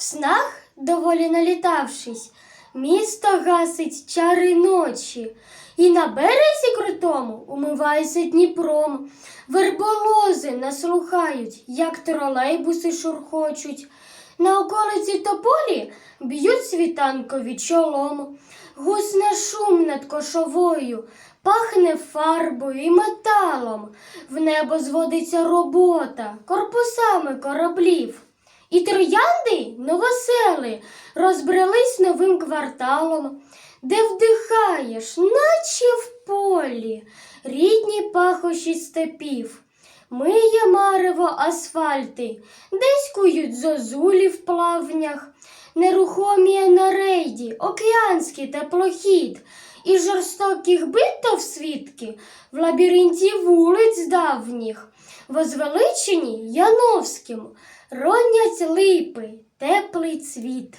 В снах, доволі налітавшись, місто гасить чари ночі, і на березі крутому умивається Дніпром. Верболози наслухають, як тролейбуси шурхочуть. На околиці тополі б'ють світанкові чолом. Гусне шум над кошовою, пахне фарбою і металом. В небо зводиться робота корпусами кораблів. І троянди новосели розбрелись новим кварталом, де вдихаєш, наче в полі, рідні пахощі степів. Миє марево асфальти, десь кують зозулі в плавнях, нерухоміє на рейді, океанський теплохід, і жорстоких битов свідки в лабіринті вулиць давніх, возвеличені Яновським, ронять липи, теплий цвіт.